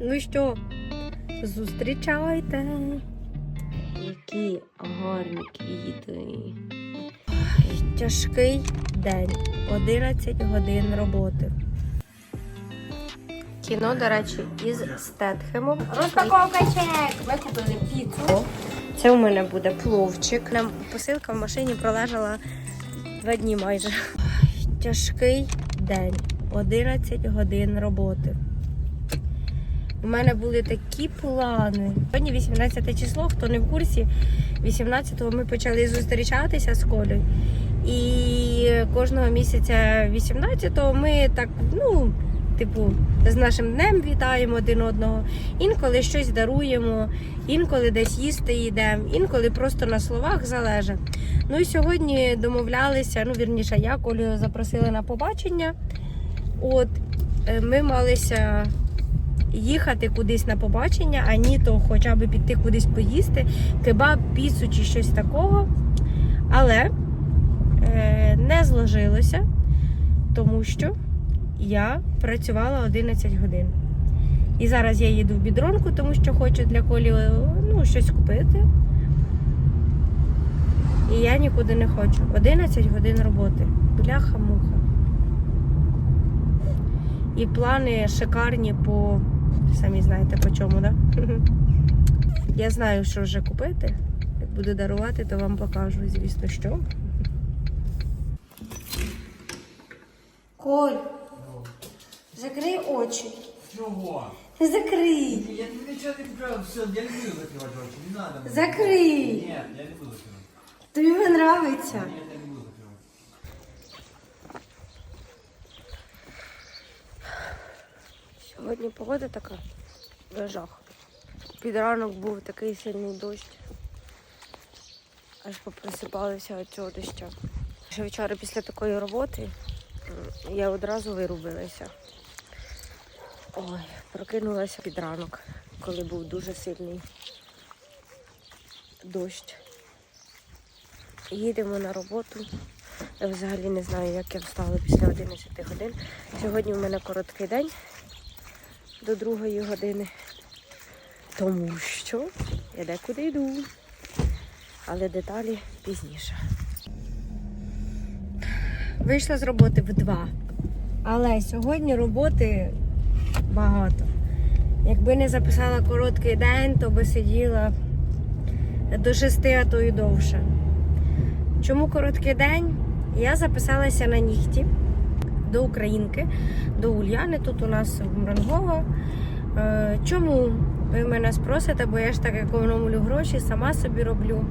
Ну що, зустрічайте. Які гарні квіти. Тяжкий день. 11 годин роботи. Кіно, до речі, із Стетхемом. Розпаковка чек. Ми купили піцу. Це у мене буде пловчик. Нам посилка в машині пролежала два дні майже. Тяжкий день. 11 годин роботи. У мене були такі плани. Сьогодні 18 число, хто не в курсі, 18-го ми почали зустрічатися з Колею. І кожного місяця 18-го ми так, ну, типу, з нашим днем вітаємо один одного. Інколи щось даруємо, інколи десь їсти йдемо, інколи просто на словах залежить. Ну і сьогодні домовлялися, ну вірніше, я Колю запросили на побачення. От е, ми малися їхати кудись на побачення, а ні, то хоча б піти кудись поїсти, кебаб, піцу чи щось такого. Але е, не зложилося, тому що я працювала 11 годин. І зараз я їду в бідронку, тому що хочу для Колі ну, щось купити. І я нікуди не хочу. 11 годин роботи. Бляха-муха. І плани шикарні по. Самі знаєте по чому, так? Да? Я знаю, що вже купити. Як буду дарувати, то вам покажу, звісно, що. Коль, закрий очі. Чого? Закрий. Я нічого не вкрав, все, я не буду закривати очі, не мені. Закрий. Ні, я не буду закривати. Тобі подобається. Ні, я не буду закривати. Сьогодні погода така жах. Під ранок був такий сильний дощ. Аж попросипалися від цього дощу. Ще вчора після такої роботи я одразу вирубилася. Ой, прокинулася під ранок, коли був дуже сильний дощ. Їдемо на роботу. Я взагалі не знаю, як я встала після 11 годин. Сьогодні в мене короткий день до другої години. Тому що я декуди йду. Але деталі пізніше. Вийшла з роботи в два. Але сьогодні роботи багато. Якби не записала короткий день, то би сиділа до шести, а то й довше. Чому короткий день? Я записалася на нігті до українки, до Ульяни. Тут у нас Мрангова. Е, Чому ви мене спросите, бо я ж так економлю гроші, сама собі роблю.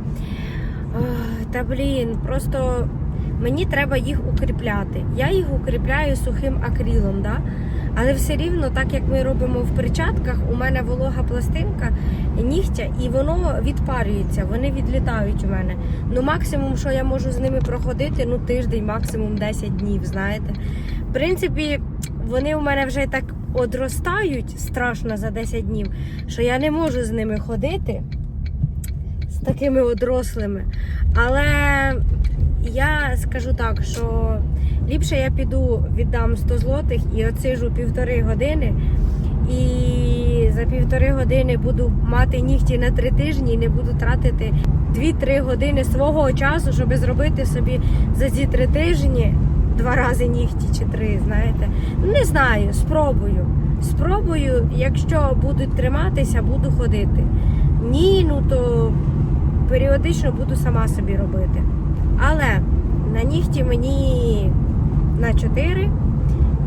Е, Та блін, просто мені треба їх укріпляти. Я їх укріпляю сухим акрилом, да? Але все рівно, так як ми робимо в перчатках, у мене волога пластинка нігтя, і воно відпарюється, вони відлітають у мене. Ну, максимум, що я можу з ними проходити, ну тиждень, максимум 10 днів, знаєте. В принципі, вони у мене вже так одростають страшно за 10 днів, що я не можу з ними ходити з такими одрослими. Але скажу так, що ліпше я піду, віддам 100 злотих і отсижу півтори години. І за півтори години буду мати нігті на три тижні і не буду тратити 2-3 години свого часу, щоб зробити собі за ці три тижні два рази нігті чи три, знаєте. Не знаю, спробую. Спробую, якщо будуть триматися, буду ходити. Ні, ну то періодично буду сама собі робити. Але на нігті мені на 4,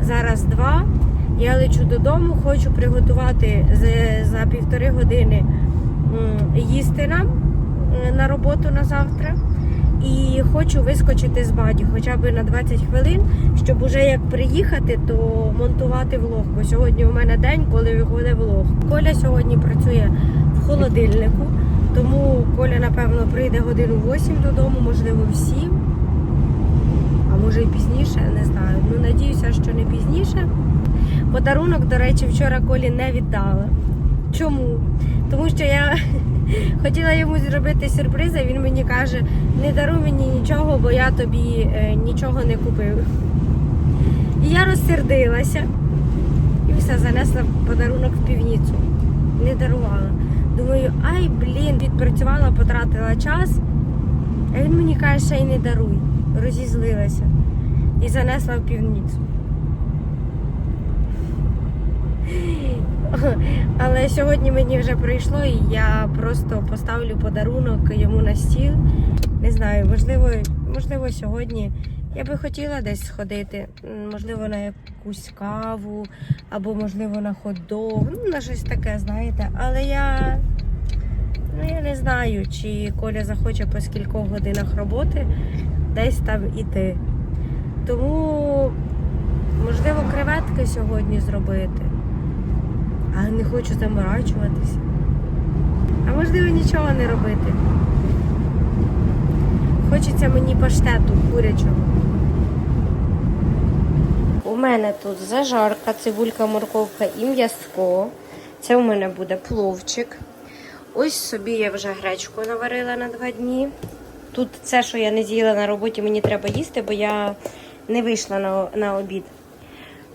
зараз 2. Я лечу додому, хочу приготувати за, півтори години їсти нам е, на роботу на завтра. І хочу вискочити з баді хоча б на 20 хвилин, щоб уже як приїхати, то монтувати влог. Бо сьогодні у мене день, коли виходить влог. Коля сьогодні працює в холодильнику, тому Коля, напевно, прийде годину 8 додому, можливо, в 7. Може і пізніше, не знаю. Ну, надіюся, що не пізніше. Подарунок, до речі, вчора Колі не віддала. Чому? Тому що я хотіла йому зробити сюрприз, а він мені каже, не даруй мені нічого, бо я тобі е, нічого не купив. І я розсердилася і все, занесла подарунок в півніцю. не дарувала. Думаю, ай, блін, відпрацювала, потратила час. А він мені каже, ще й не даруй. Розізлилася і занесла в півницю. Але сьогодні мені вже прийшло, і я просто поставлю подарунок йому на стіл. Не знаю, можливо, можливо, сьогодні я би хотіла десь сходити, можливо, на якусь каву, або можливо на хот-дог, ну на щось таке, знаєте. Але я, ну, я не знаю, чи Коля захоче по скількох годинах роботи десь там іти. Тому, можливо, креветки сьогодні зробити. А не хочу заморачуватися. А можливо нічого не робити. Хочеться мені паштету курячого. У мене тут зажарка, цибулька, морковка і м'яско. Це у мене буде пловчик. Ось собі я вже гречку наварила на два дні. Тут це, що я не з'їла на роботі, мені треба їсти, бо я не вийшла на, на обід.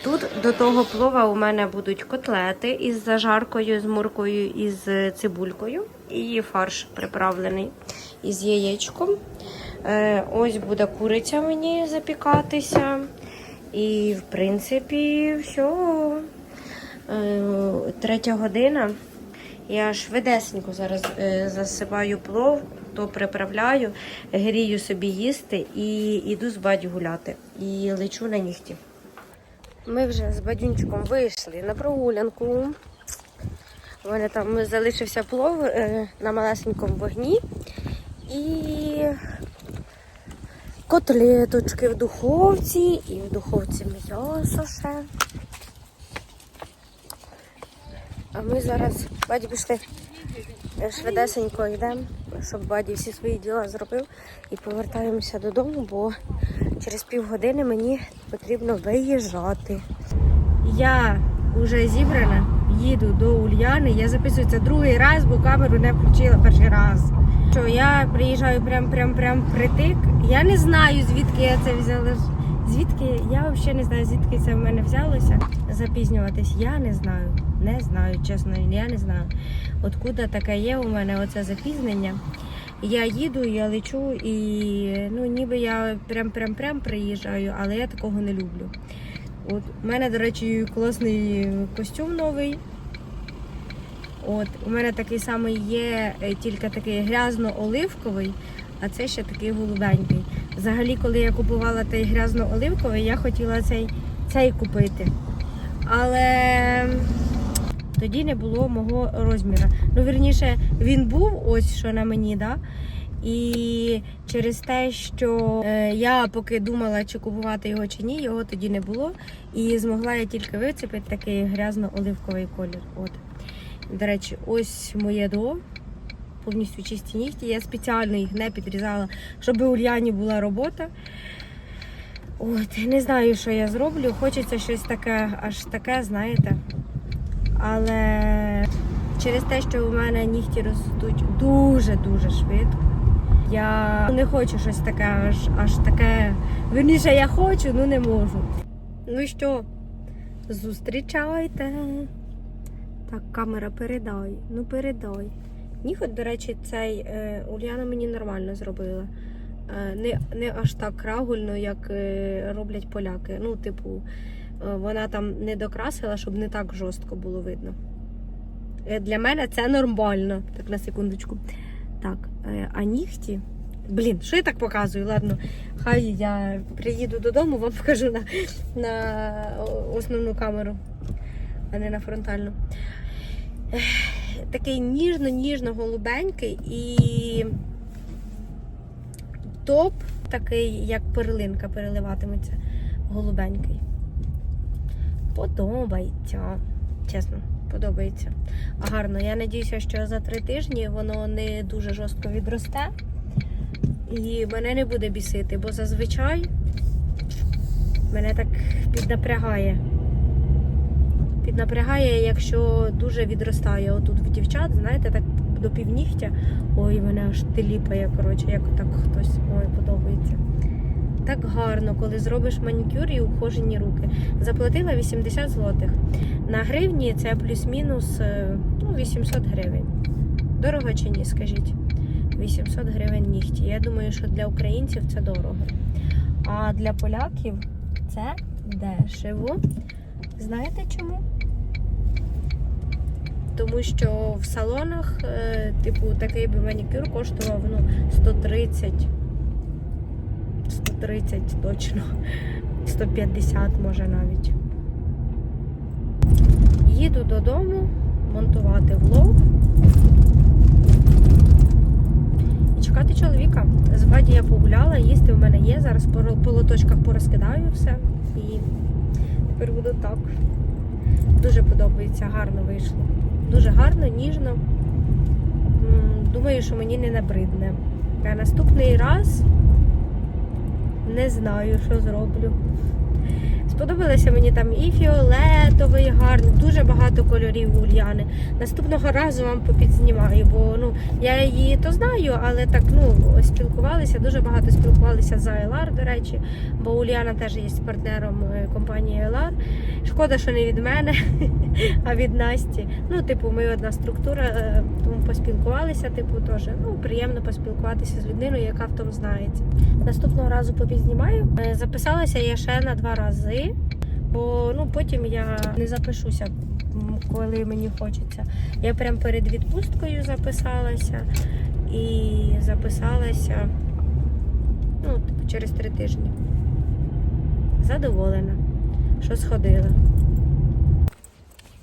Тут до того плова у мене будуть котлети із зажаркою, з муркою і з цибулькою. І фарш приправлений із яєчком. Е, ось буде куриця мені запікатися. І, в принципі, все. Третя година. Я швидесенько зараз е, засипаю плов, то приправляю, грію собі їсти і йду з бадю гуляти. І лечу на нігті. Ми вже з бадюнчиком вийшли на прогулянку. У там залишився плов е, на малесенькому вогні. І котлеточки в духовці, і в духовці м'ясо ще. А ми зараз баді пішли е, швидесенько йдемо, щоб баді всі свої діла зробив і повертаємося додому, бо через півгодини мені потрібно виїжджати. Я вже зібрана, їду до Ульяни. Я записую це другий раз, бо камеру не включила перший раз. Що я приїжджаю прям прям прям притик. Я не знаю, звідки я це взяла. Звідки я взагалі не знаю, звідки це в мене взялося запізнюватись. Я не знаю. Не знаю, чесно, я не знаю. Откуда таке є у мене оце запізнення. Я їду, я лечу і ну ніби я прям прям прям приїжджаю, але я такого не люблю. От у мене, до речі, класний костюм новий. От, у мене такий самий є, е, тільки такий грязно-оливковий, а це ще такий голубенький. Взагалі, коли я купувала той грязно-оливковий, я хотіла цей, цей купити. Але тоді не було мого розміру. Ну, вірніше, він був ось що на мені, да? І через те, що е, я поки думала, чи купувати його чи ні, його тоді не було. І змогла я тільки вицепити такий грязно-оливковий колір. От. До речі, ось моє до. Повністю чисті нігті. Я спеціально їх не підрізала, щоб у Ульяні була робота. От, не знаю, що я зроблю. Хочеться щось таке, аж таке, знаєте. Але через те, що у мене нігті ростуть дуже-дуже швидко. Я не хочу щось таке, аж аж таке. Вірніше, я хочу, ну не можу. Ну що, зустрічайте. Так, камера, передай. Ну передай. Ніхот, до речі, цей е, Ульяна мені нормально зробила. Е, не, не аж так рагульно, як е, роблять поляки. Ну, типу, вона там не докрасила, щоб не так жорстко було видно. Для мене це нормально. Так, на секундочку. Так, а нігті. Блін, що я так показую? Ладно, хай я приїду додому, вам покажу на, на основну камеру, а не на фронтальну. Такий ніжно-ніжно голубенький і топ такий, як перлинка переливатиметься, голубенький. Подобається. Чесно, подобається. Гарно. Я надіюся, що за три тижні воно не дуже жорстко відросте. І мене не буде бісити, бо зазвичай мене так піднапрягає. Піднапрягає, якщо дуже відростає отут дівчат, знаєте, так до півнігтя. Ой, мене аж теліпає, коротше, як так хтось ой, подобається. так гарно, коли зробиш манікюр і ухожені руки. Заплатила 80 злотих. На гривні це плюс-мінус е, ну, 800 гривень. Дорого чи ні, скажіть? 800 гривень нігті. Я думаю, що для українців це дорого. А для поляків це дешево. Знаєте чому? Тому що в салонах, е, типу, такий би манікюр коштував ну, 130. 130 точно. 150 може навіть. Їду додому монтувати влог. І чекати чоловіка. З я погуляла, їсти в мене є. Зараз по лоточках порозкидаю все. І тепер буду так. Дуже подобається, гарно вийшло. Дуже гарно, ніжно. Думаю, що мені не набридне. А наступний раз не знаю, що зроблю. Сподобалося мені там і фіолетовий, гарний, дуже багато кольорів Ульяни. Наступного разу вам попідзнімаю, бо ну я її то знаю, але так ну спілкувалися, дуже багато спілкувалися за Елар, до речі, бо Ульяна теж є партнером е, компанії Елар. Шкода, що не від мене, а від Насті. Ну, типу, ми одна структура, е, тому поспілкувалися, типу, теж. Ну, приємно поспілкуватися з людиною, яка в тому знається. Наступного разу попізнімаю. Е, Записалася я ще на два рази, бо ну потім я не запишуся, коли мені хочеться. Я прям перед відпусткою записалася і записалася ну, типу, через три тижні. Задоволена, що сходила.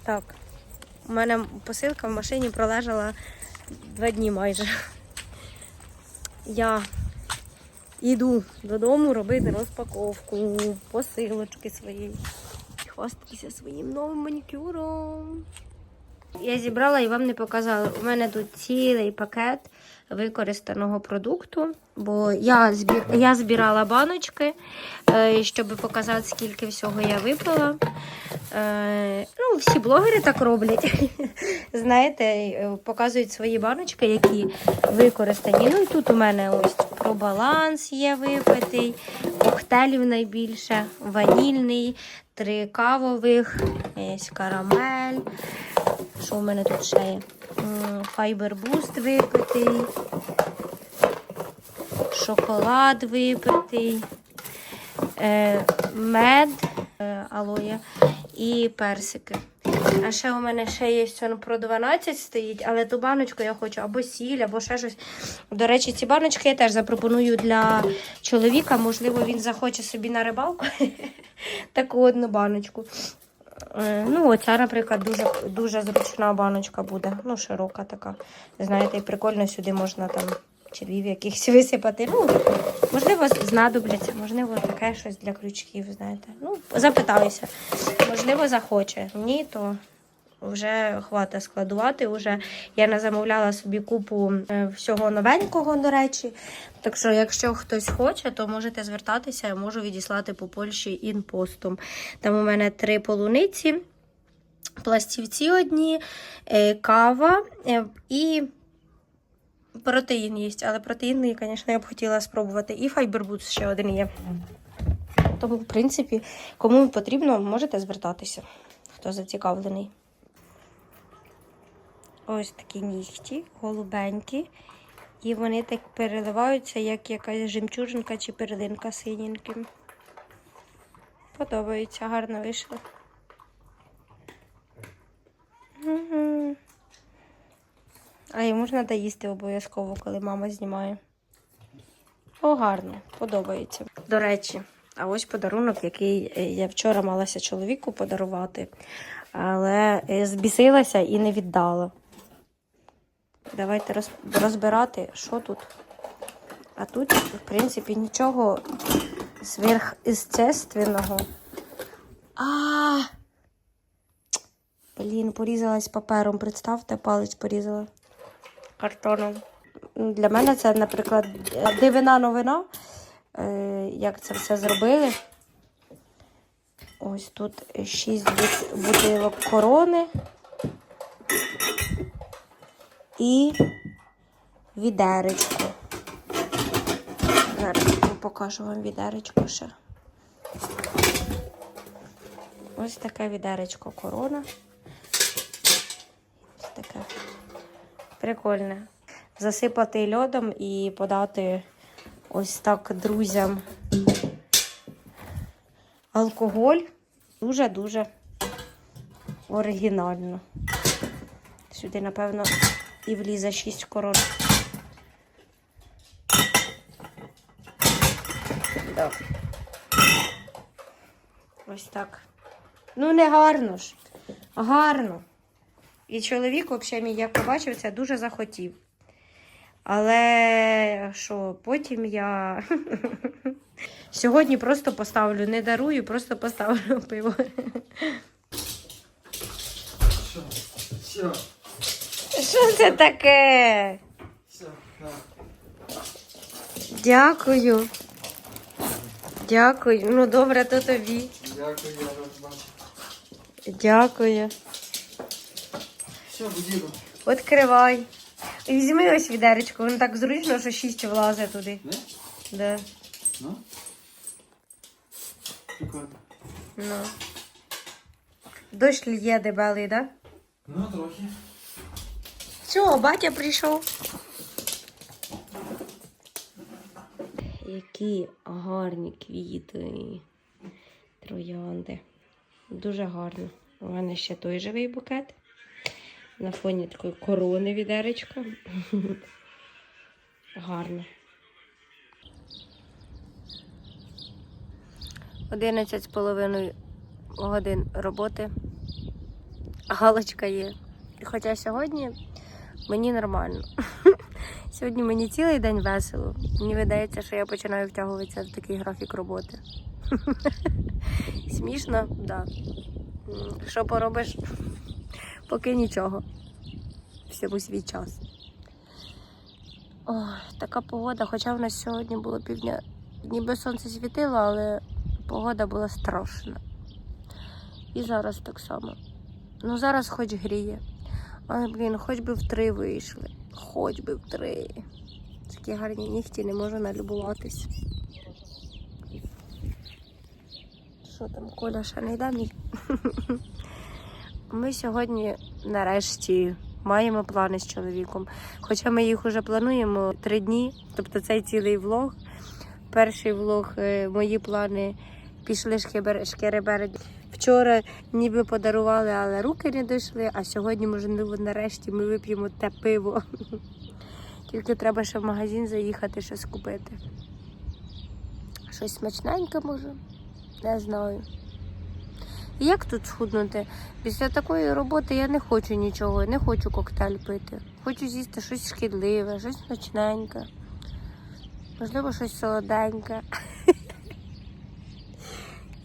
Так, у мене посилка в машині пролежала два дні майже. Я Іду додому робити розпаковку посилочки своєї. Хвастатися своїм новим манікюром. Я зібрала і вам не показала. У мене тут цілий пакет використаного продукту, бо я, збір... я збирала баночки, е, щоб показати, скільки всього я випила. Е, Ну, всі блогери так роблять. Знаєте, е, показують свої баночки, які використані. Ну і тут у мене ось про баланс є випитий, коктейлів найбільше, ванільний, три кавових, є карамель. Що у мене тут ще є? Файбер буст випитий, шоколад випитий, е, мед, е, алоє і персики. А ще у мене ще є он про 12 стоїть, але ту баночку я хочу або сіль, або ще щось. До речі, ці баночки я теж запропоную для чоловіка. Можливо, він захоче собі на рибалку таку одну баночку. Е, Ну, оця, наприклад, дуже, дуже зручна баночка буде. Ну, широка така. Знаєте, і прикольно сюди можна там червів якихось висипати. Ну, можливо, знадобляться, можливо, таке щось для крючків, знаєте. Ну, запитаюся. Можливо, захоче. Ні, то вже хватить складувати. Уже я не замовляла собі купу е, всього новенького, до речі. Так що, якщо хтось хоче, то можете звертатися, я можу відіслати по Польщі інпостом. Там у мене три полуниці, пластівці одні, е, кава е, і. Протеїн є, але протеїнний, звісно, я б хотіла спробувати. І файбербут ще один є. Тому, в принципі, кому потрібно, можете звертатися, хто зацікавлений. Ось такі нігті, голубенькі. І вони так переливаються, як якась жемчужинка чи перлинка синеньким. Подобається, гарно вийшло. А йому ж треба їсти обов'язково, коли мама знімає. О, гарно, подобається. До речі, а ось подарунок, який е, я вчора малася чоловіку подарувати, але е, збісилася і не віддала. Давайте розбирати, що тут. А тут, в принципі, нічого сверхъестественного. А! Блін, порізалась папером. Представте, палець порізала картоном. Для мене це, наприклад, дивина новина. Е, Як це все зробили. Ось тут 6 бутилок корони. І відеречко. Зараз покажу вам відеречко ще. Ось таке відеречко корона. Ось таке. Прикольне. Засипати льодом і подати ось так друзям алкоголь. Дуже-дуже оригінально. Сюди, напевно, і влізе 6 корон. Ось так. Ну, не гарно ж. Гарно. І чоловік, взагалі, мій, як побачив, це дуже захотів. Але що, потім я сьогодні просто поставлю, не дарую, просто поставлю пиво. Все, все, Що це таке? Дякую. Дякую. Ну, добре, то тобі. Дякую, я бачити. Дякую. Все, будіну. Відкривай. Візьми ось відеречко, воно так зручно, що шість влазить туди. Не? Да. Ну? Прикольно. Ну. Дощ лє дебелий, да? Ну, трохи. Все, батя прийшов. Які гарні квіти. Троянди. Дуже гарно. У мене ще той живий букет. На фоні такої корони відеречка. Гарно. Одинадцять з половиною годин роботи. Галочка є. Хоча сьогодні мені нормально. Сьогодні мені цілий день весело. Мені видається, що я починаю втягуватися в такий графік роботи. Смішно, так. Да. Що поробиш? Поки нічого. Всьому свій час. Ой, така погода, хоча в нас сьогодні було півдня, ніби сонце світило, але погода була страшна. І зараз так само. Ну зараз хоч гріє. Але, блін, хоч би в три вийшли. Хоч би в три. Такі гарні нігті не можу налюбуватись. Що там, Коля ще не йде мій? Ми сьогодні нарешті маємо плани з чоловіком. Хоча ми їх вже плануємо три дні, тобто цей цілий влог. Перший влог, е, мої плани пішли шкереберед. Вчора ніби подарували, але руки не дійшли, а сьогодні, можливо, нарешті ми вип'ємо те пиво. Тільки треба ще в магазин заїхати, щось купити. Щось смачненьке може? Не знаю. Як тут схуднути? Після такої роботи я не хочу нічого, не хочу коктейль пити. Хочу з'їсти щось шкідливе, щось смачненьке. Можливо, щось солоденьке.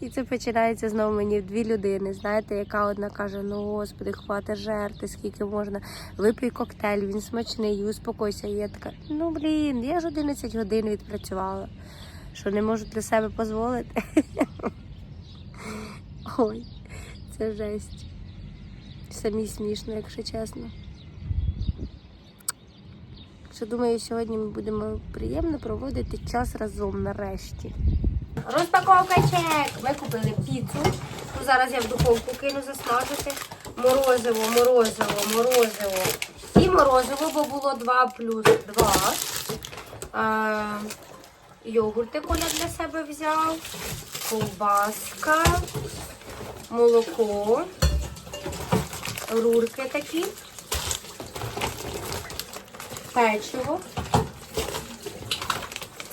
І це починається знову мені дві людини. Знаєте, яка одна каже: ну господи, хвати жерти, скільки можна. Випий коктейль, він смачний, успокойся. І я така, ну блін, я ж 11 годин відпрацювала. Що не можу для себе дозволити. Ой, це жесть. Самі смішно, якщо чесно. Що думаю, сьогодні ми будемо приємно проводити час разом нарешті. Розпаковка чек. Ми купили піцу. Ну, зараз я в духовку кину засмажити. Морозиво, морозиво, морозиво. І морозиво, бо було 2 плюс 2. А, йогурти Коля для себе взяв. Ковбаска, молоко, рурки такі, печиво.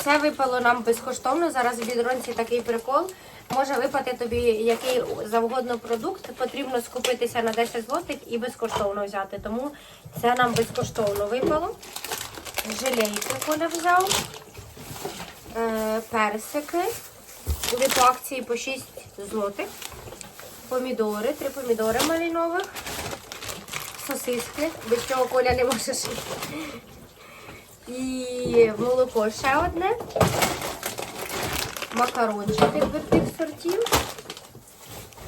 Це випало нам безкоштовно. Зараз в бідронці такий прикол. Може випати тобі який завгодно продукт. Потрібно скупитися на 10 злотих і безкоштовно взяти. Тому це нам безкоштовно випало. Желейки Коля взяв. Е, персики. Були акції по 6 злотих. Помідори, три помідори малинових. Сосиски, без чого Коля не може жити. І молоко ще одне. Макарончики твердих сортів.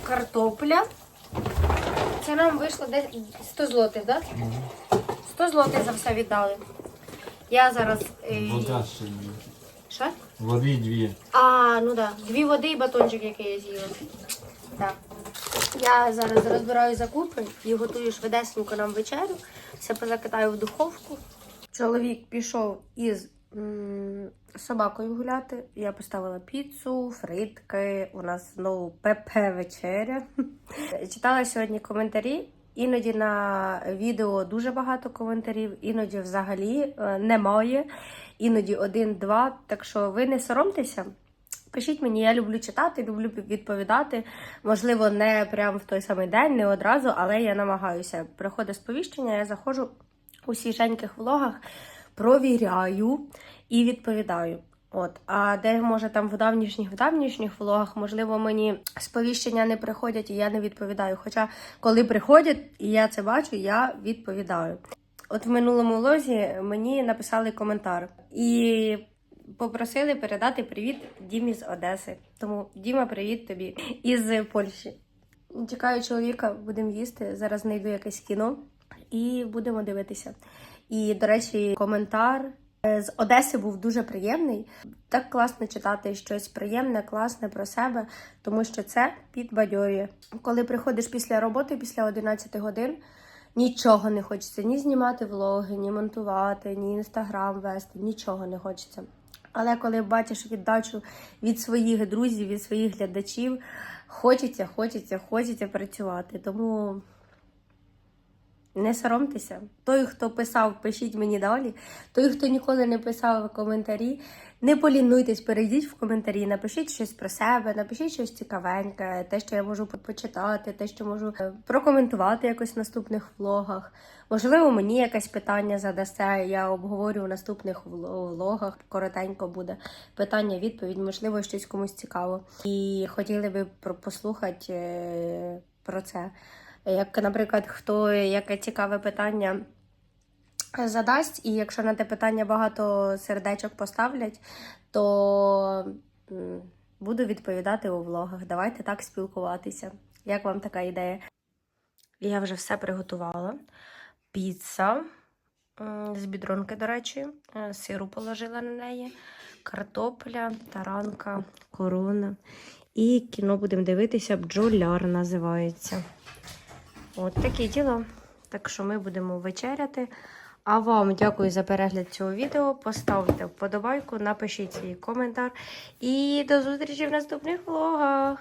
Картопля. Це нам вийшло десь 100 злотих, так? Да? 100 злотих за все віддали. Я зараз. е, Вода ще не. Що? Води дві. А, ну так. Да. Дві води і батончик, який я з'їла. Так. Я зараз розбираю закупи і готую швидесенько нам вечерю. Все позакидаю в духовку. Чоловік пішов із м, собакою гуляти. Я поставила піцу, фритки. У нас знову ПП вечеря. Читала сьогодні коментарі. Іноді на відео дуже багато коментарів, іноді взагалі е, немає, іноді один-два. Так що ви не соромтеся. Пишіть мені, я люблю читати, люблю відповідати. Можливо, не прямо в той самий день, не одразу, але я намагаюся. Приходить сповіщення, я заходжу у свіженьких влогах, провіряю і відповідаю. От, а де може там в давнішніх в давнішніх влогах, можливо, мені сповіщення не приходять і я не відповідаю. Хоча, коли приходять, і я це бачу, я відповідаю. От в минулому влозі мені написали коментар і попросили передати привіт Дімі з Одеси. Тому Діма, привіт тобі із Польщі. Чекаю чоловіка, будемо їсти. Зараз знайду якесь кіно і будемо дивитися. І, до речі, коментар е, з Одеси був дуже приємний. Так класно читати щось приємне, класне про себе, тому що це підбадьорює. Коли приходиш після роботи, після 11 годин, нічого не хочеться ні знімати влоги, ні монтувати, ні інстаграм вести, нічого не хочеться. Але коли бачиш віддачу від своїх друзів, від своїх глядачів, хочеться, хочеться, хочеться працювати. Тому не соромтеся. Той, хто писав, пишіть мені далі. Той, хто ніколи не писав коментарі, не полінуйтесь, перейдіть в коментарі, напишіть щось про себе, напишіть щось цікавеньке, те, що я можу по- почитати, те, що можу е, прокоментувати якось в наступних влогах. Можливо, мені якесь питання задасте, я обговорю в наступних влогах. Коротенько буде питання-відповідь, можливо, щось комусь цікаво. І хотіли би послухати е, про це. Як, наприклад, хто яке цікаве питання задасть, і якщо на те питання багато сердечок поставлять, то буду відповідати у влогах. Давайте так спілкуватися. Як вам така ідея? Я вже все приготувала. Піца з бідронки, до речі, е, сиру положила на неї, картопля, таранка, корона. І кіно будемо дивитися, бджоляр називається. От такі діла. Так що ми будемо вечеряти. А вам дякую за перегляд цього відео. Поставте вподобайку, напишіть свій коментар. І до зустрічі в наступних влогах.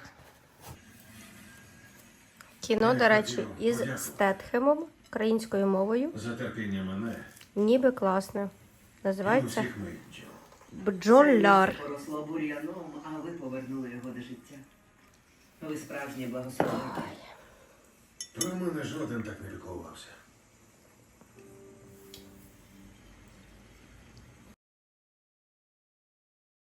Кіно, до речі, із Стетхемом українською мовою. За терпіння мене Ніби класне. Називається бджоляр. Поросло бур'яном, а ви повернули його до життя. Ви справжнє благословення. Про мене жоден так не лікувався.